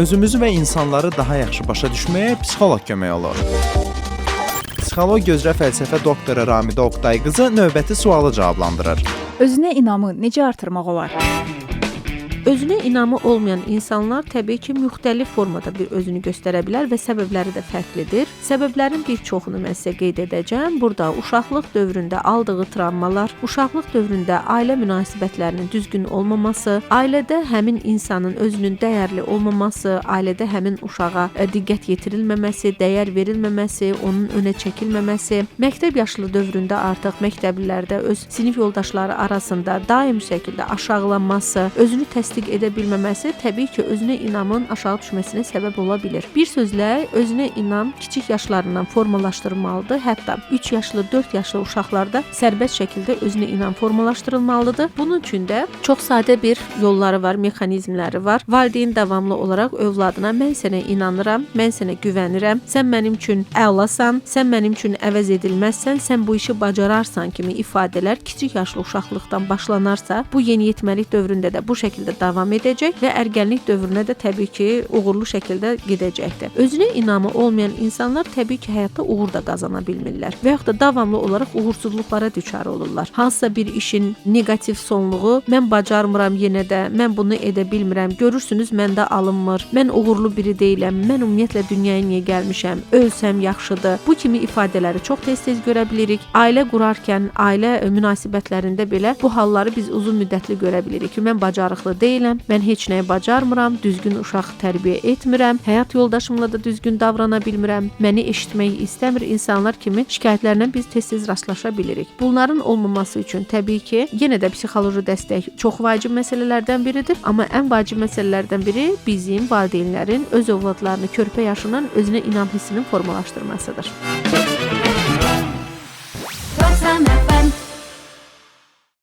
Özümüzü və insanları daha yaxşı başa düşməyə psixoloq kömək olur. Psixologiya üzrə fəlsəfə doktoru Ramidə Oqtay qızı növbəti sualı cavablandırır. Özünə inamı necə artırmaq olar? Özünə inamı olmayan insanlar təbii ki, müxtəlif formada bir özünü göstərə bilər və səbəbləri də fərqlidir. Səbəblərin bir çoxunu mən sizə qeyd edəcəm. Burada uşaqlıq dövründə aldığı travmalar, uşaqlıq dövründə ailə münasibətlərinin düzgün olmaması, ailədə həmin insanın özünün dəyərli olmaması, ailədə həmin uşağa ə, diqqət yetirilməməsi, dəyər verilməməsi, onun önə çəkilməməsi, məktəb yaşlı dövründə artıq məktəblilərdə öz sinif yoldaşları arasında daim şəkildə aşağılanması, özünü təsdiq edə bilməməsi təbii ki, özünə inamın aşağı düşməsinə səbəb ola bilər. Bir sözlə, özünə inam kiçik yaşlarından formalaşdırılmalıdır. Hətta 3 yaşlı, 4 yaşlı uşaqlarda sərbəst şəkildə özünə inam formalaşdırılmalıdır. Bunun üçün də çox sadə bir yolları var, mexanizmləri var. Valideyn davamlı olaraq övladına mən sənə inanıram, mən sənə güvənirəm, sən mənim üçün əlasan, sən mənim üçün əvəz edilməzsən, sən bu işi bacararsan kimi ifadələr kiçik yaşlı uşaqlıqdan başlanarsa, bu yeniyetməlik dövründə də bu şəkildə davam edəcək və ərgənlik dövrünə də təbii ki, uğurlu şəkildə gedəcəkdir. Özünə inamı olmayan insanlar təbii ki, həyatda uğur da qazana bilmirlər və yaxud da davamlı olaraq uğursuzluqlara düçar olurlar. Hansısa bir işin neqativ sonluğu, mən bacarmıram yenə də, mən bunu edə bilmirəm. Görürsünüz, məndə alınmır. Mən uğurlu biri deyiləm. Mən ümumiyyətlə dünyaya niyə gəlmişəm? Ölsəm yaxşıdır. Bu kimi ifadələri çox tez-tez görə bilirik. Ailə qurarkən, ailə münasibətlərində belə bu halları biz uzun müddətli görə bilirik ki, mən bacarıqlı deyiləm, mən heç nəyi bacarmıram, düzgün uşaq tərbiyə etmirəm, həyat yoldaşımla da düzgün davrana bilmirəm, məni eşitməyi istəmir insanlar kimi şikayətlərlə biz tez-tez rastlaşa bilirik. Bunların olmaması üçün təbii ki, yenə də psixoloji dəstək çox vacib məsələlərdən biridir, amma ən vacib məsələlərdən biri bizim valideynlərin öz övladlarını körpə yaşından özünə inam hissinin formalaşdırmasıdır.